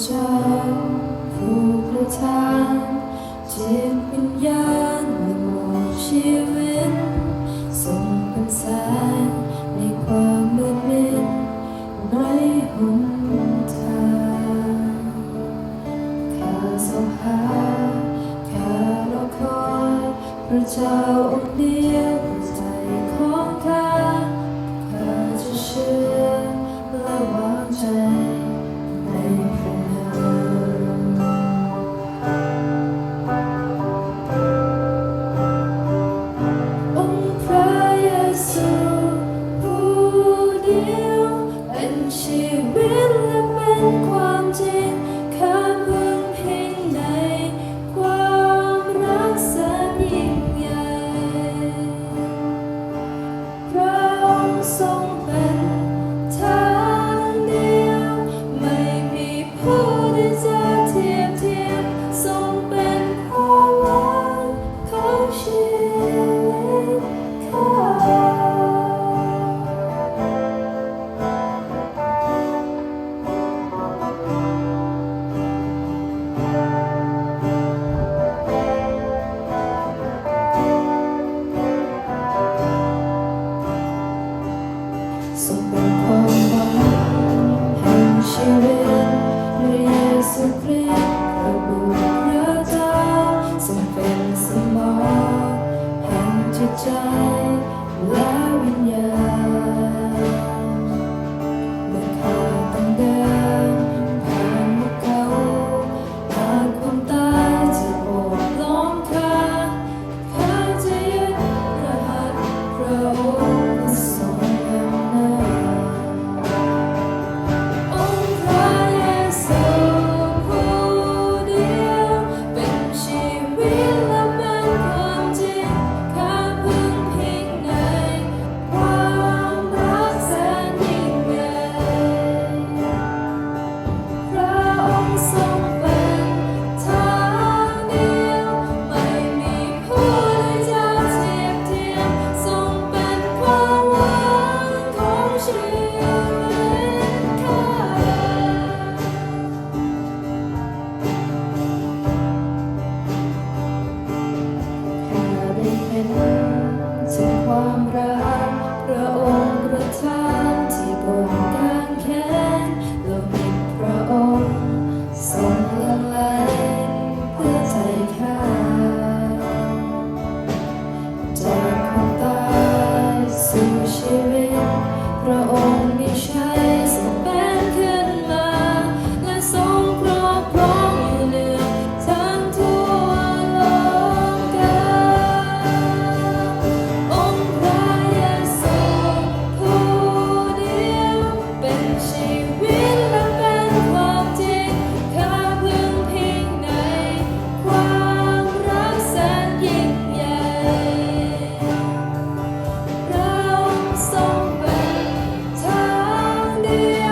เจ้าผู้ประทานจิตวิญญาณและมองชีวิตส่งเป็นแสงในความมืดมิดไร้หนทางข้าสงหาข้ารอคอยพระเจ้าองค์เดียวใจของข้าข้าจะเชื่อและวางใจ ท shine. Hallelujah.